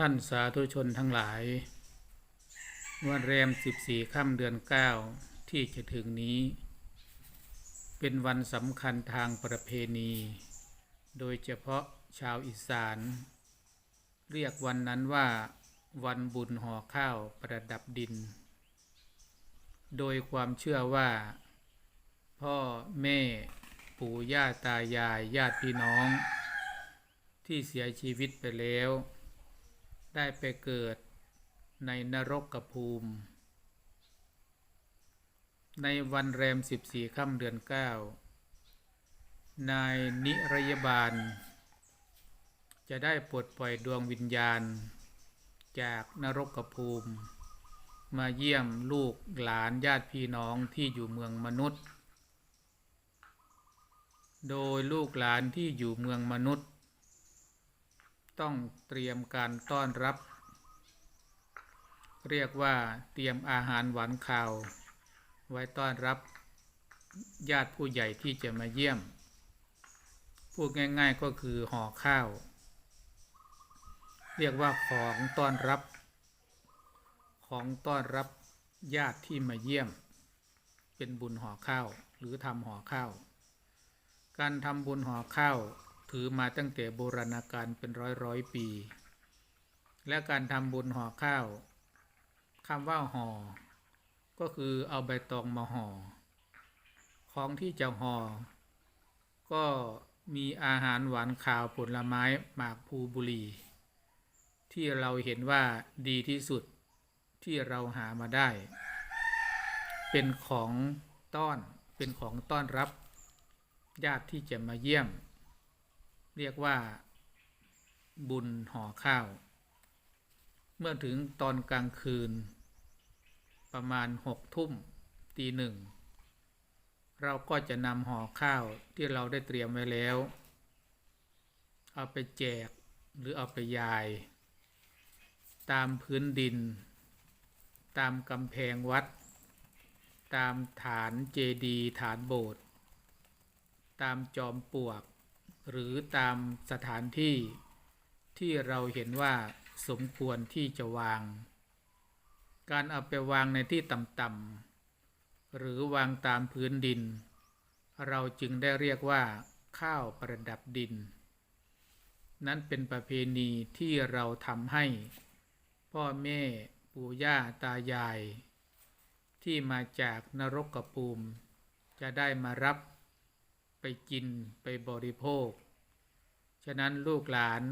ท่านสาธุชนทั้งหลาย วันแรม 14 ค่ำเดือน 9 ที่จะถึงนี้ เป็นวันสำคัญทางประเพณี โดยเฉพาะชาวอีสาน เรียกวันนั้นว่าวันบุญห่อข้าวประดับดิน โดยความเชื่อว่า พ่อแม่ ปู่ย่าตายายญาติพี่น้อง ที่เสียชีวิตไปแล้ว ได้ไปเกิดในนรกกภูมิ ในวันแรม 14 ค่ำเดือน 9 นายนิรยบาล จะได้ปลดปล่อยดวงวิญญาณ จากนรกกภูมิ มาเยี่ยมลูกหลานญาติพี่น้องที่อยู่เมืองมนุษย์ โดยลูกหลานที่อยู่เมืองมนุษย์ ต้องเตรียมการต้อนรับ เรียกว่าเตรียมอาหารหวานข่าว ไว้ต้อนรับญาติผู้ใหญ่ที่จะมาเยี่ยม พูดง่ายๆก็คือห่อข้าว เรียกว่าของต้อนรับ ของต้อนรับญาติที่มาเยี่ยม เป็นบุญห่อข้าวหรือทำห่อข้าว การทำบุญห่อข้าว ถือมาตั้งแต่โบราณกาลเป็นร้อยร้อยปี และการทำบุญห่อข้าวคำว่าห่อ ก็คือเอาใบตองมาห่อ ของที่จะห่อ ก็มีอาหารหวานข่าวผลไม้หมากภูบุรี ที่เราเห็นว่าดีที่สุดที่เราหามาได้ เป็นของต้อนเป็นของต้อนรับ ญาติที่จะมาเยี่ยม เรียกว่า บุญห่อข้าว เมื่อถึงตอนกลางคืน ประมาณหกทุ่มตีหนึ่ง เราก็จะนำห่อข้าวที่เราได้เตรียมไว้แล้ว เอาไปแจกหรือเอาไปยาย ตามพื้นดิน ตามกำแพงวัด ตามฐานเจดีย์ฐานโบสถ์ตามจอมปลวก หรือตามสถานที่ที่เราเห็นว่าสมควรที่จะวาง การเอาไปวางในที่ต่ำๆหรือวางตามพื้นดิน เราจึงได้เรียกว่า ข้าวประดับดิน นั้นเป็นประเพณีที่เราทำให้ พ่อแม่ปู่ย่าตายาย ที่มาจากนรกกระภูมิจะได้มารับ ไปกินไปบริโภค ฉะนั้นลูกหลาน